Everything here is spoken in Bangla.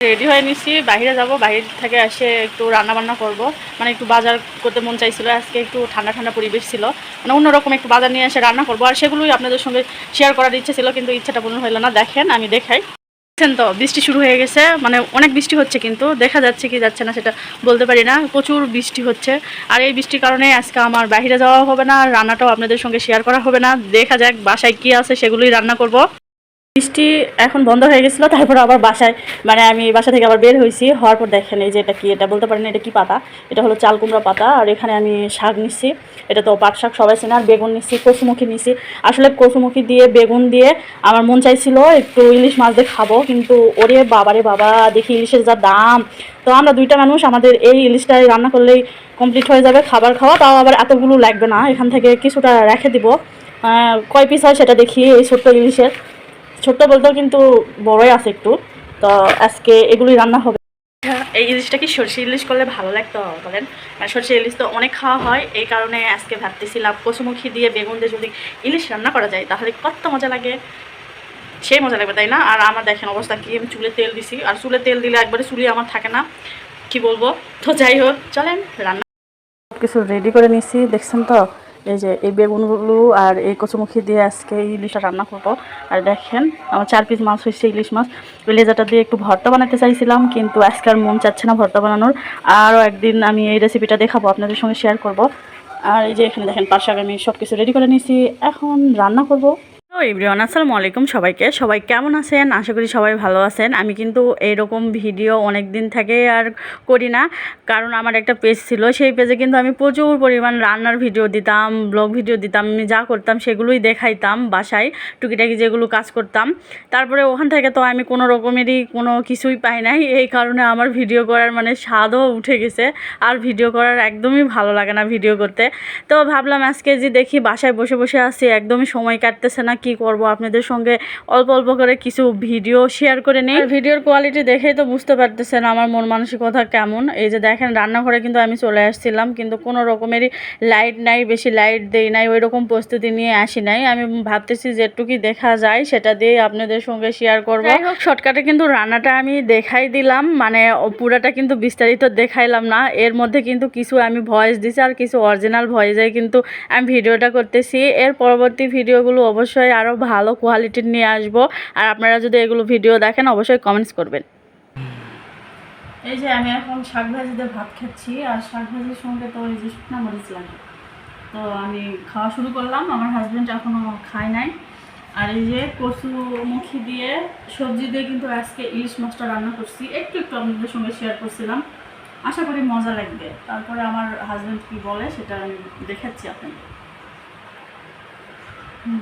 রেডি হয়ে নিচ্ছি বাইরে যাব, বাইরে থেকে এসে একটু রান্না বান্না করব। মানে একটু বাজার করতে মন চাইছিল, আজকে একটু ঠান্ডা ঠান্ডা পরিবেশ ছিল। মানে অন্যরকম একটু বাজার নিয়ে এসে রান্না করব, আর সেগুলোই আপনাদের সঙ্গে শেয়ার করার ইচ্ছে ছিল, কিন্তু ইচ্ছাটা পূরণ হলো না। দেখেন, আমি দেখাই। দেখছেন তো, বৃষ্টি শুরু হয়ে গেছে মানে অনেক বৃষ্টি হচ্ছে কিন্তু, দেখা যাচ্ছে কি যাচ্ছে না সেটা বলতে পারি না, প্রচুর বৃষ্টি হচ্ছে। আর এই বৃষ্টির কারণে আজকে আমার বাইরে যাওয়া হবে না, রান্নাটাও আপনাদের সঙ্গে শেয়ার করা হবে না। দেখা যাক, বাসায় কি আছে সেগুলোই রান্না করব। বৃষ্টি এখন বন্ধ হয়ে গেছিল, তারপর আবার বাসায়। মানে আমি বাসা থেকে আবার বের হয়েছি, হওয়ার পর দেখেন এই যে এটা কি, এটা বলতে পারেন এটা কি পাতা? এটা হলো চাল কুমড়া পাতা, আর এখানে আমি শাক নিচ্ছি এটা তো পাট শাক সবাই চেনে, আর বেগুন নিচ্ছি কচুমুখী নিচ্ছি আসলে কচুমুখী দিয়ে, বেগুন দিয়ে আমার মন চাইছিল একটু ইলিশ মাছ দিয়ে খাব, কিন্তু ওরে বাবারে বাবা, দেখি ইলিশের যা দাম। তো আমরা দুইটা মানুষ, আমাদের এই ইলিশটাই রান্না করলেই কমপ্লিট হয়ে যাবে খাবার খাওয়া, তাও আবার এতগুলো লাগবে না, এখান থেকে কিছুটা রেখে দিব। কয় পিস হয় সেটা দেখি, এই ছোট্ট ইলিশের। ছোট্ট বলতেও কিন্তু বড়ই আছে একটু। তো আজকে এগুলোই রান্না হবে। এই ইলিশটা কি সরষে ইলিশ করলে ভালো লাগতো বলেন? আর সরষে ইলিশ তো অনেক খাওয়া হয় এই কারণে আজকে ভাবতেছিলাম কচুমুখী দিয়ে বেগুন দিয়ে যদি ইলিশ রান্না করা যায় তাহলে কত মজা লাগে। সেই মজা লাগবে তাই না? আর আমার দেখেন অবস্থা কি আমি চুলে তেল দিছি। আর চুলে তেল দিলে একবারে চুলি আমার থাকে না কি বলব? তো যাই হোক চলেন রান্না সব কিছু রেডি করে নিছি দেখছেন তো? এই যে এই বেগুনগুলো আর এই কচুমুখী দিয়ে আজকে ইলিশটা রান্না করব। আর দেখেন, আমার চার পিস মাছ হয়েছে ইলিশ মাছ। ওই লেজাটা দিয়ে একটু ভর্তা বানাতে চাইছিলাম, কিন্তু আজকে আর মন চাচ্ছে না ভর্তা বানানোর। আরও একদিন আমি এই রেসিপিটা দেখাবো, আপনাদের সঙ্গে শেয়ার করব। আর এই যে এখানে দেখেন, পাট আমি সব কিছু রেডি করে নিয়েছি। এখন রান্না করব। তো এভরিওয়ান, আসসালামু আলাইকুম সবাইকে। সবাই কেমন আছেন? আশা করি সবাই ভালো আছেন। আমি কিন্তু এইরকম ভিডিও অনেক দিন থেকে আর করি না, কারণ আমার একটা পেজ ছিল। সেই পেজে কিন্তু আমি প্রচুর পরিমাণ রান্নার ভিডিও দিতাম, ব্লগ ভিডিও দিতাম, আমি যা করতাম সেগুলোই দেখাইতাম বাসায়, টুকিটাকি যেগুলো কাজ করতাম। তারপরে ওখান থেকে তো আমি কোনো রকমেরই কোনো কিছুই পাই নাই। এই কারণে আমার ভিডিও করার মানে স্বাদও উঠে গেছে। আর ভিডিও করার একদমই ভালো লাগে না ভিডিও করতে। তো ভাবলাম আজকে যে দেখি বাসায় বসে বসে আছি, একদমই সময় কাটতেছে না কি করব আপনাদের সঙ্গে অল্প অল্প করে কিছু ভিডিও শেয়ার করে নিই। ভিডিওর কোয়ালিটি দেখেই তো বুঝতে পারতেছেন আমার মন মানসিকতা কেমন। এই যে দেখেন, রান্নাঘরে কিন্তু আমি চলে আসছিলাম, কিন্তু কোনো রকমেরই লাইট নাই, বেশি লাইট দেই নাই ওই রকম প্রস্তুতি নিয়ে আসি নাই। আমি ভাবতেছি যেটুকুই দেখা যায় সেটা দিয়ে আপনাদের সঙ্গে শেয়ার করব। যাই হোক শর্টকাটে কিন্তু রান্নাটা আমি দেখাই দিলাম মানে পুরাটা কিন্তু বিস্তারিত দেখাইলাম না। এর মধ্যে কিন্তু কিছু আমি ভয়েস দিছি আর কিছু অরিজিনাল ভয়েসে কিন্তু আমি ভিডিওটা করতেছি। এর পরবর্তী ভিডিওগুলো অবশ্যই আরও ভালো কোয়ালিটির নিয়ে আসব। আর আপনারা যদি এগুলো ভিডিও দেখেন, অবশ্যই কমেন্টস করবেন। এই যে আমি এখন শাক ভাজিতে ভাত খাচ্ছি, আর শাক ভাজির সঙ্গে তো এই যে শুকনা মরিচ লাগে। তো আমি খাওয়া শুরু করলাম, আমার হাজব্যান্ড এখনও খায় নাই। আর এই যে কচু মুখি দিয়ে সবজি দিয়ে কিন্তু আজকে ইলিশ মাছটা রান্না করছি। একটু একটু আপনাদের সঙ্গে শেয়ার করছিলাম। আশা করি মজা লাগবে। তারপরে আমার হাজব্যান্ড কি বলে, সেটা আমি দেখাচ্ছি আপনাদের। হুম।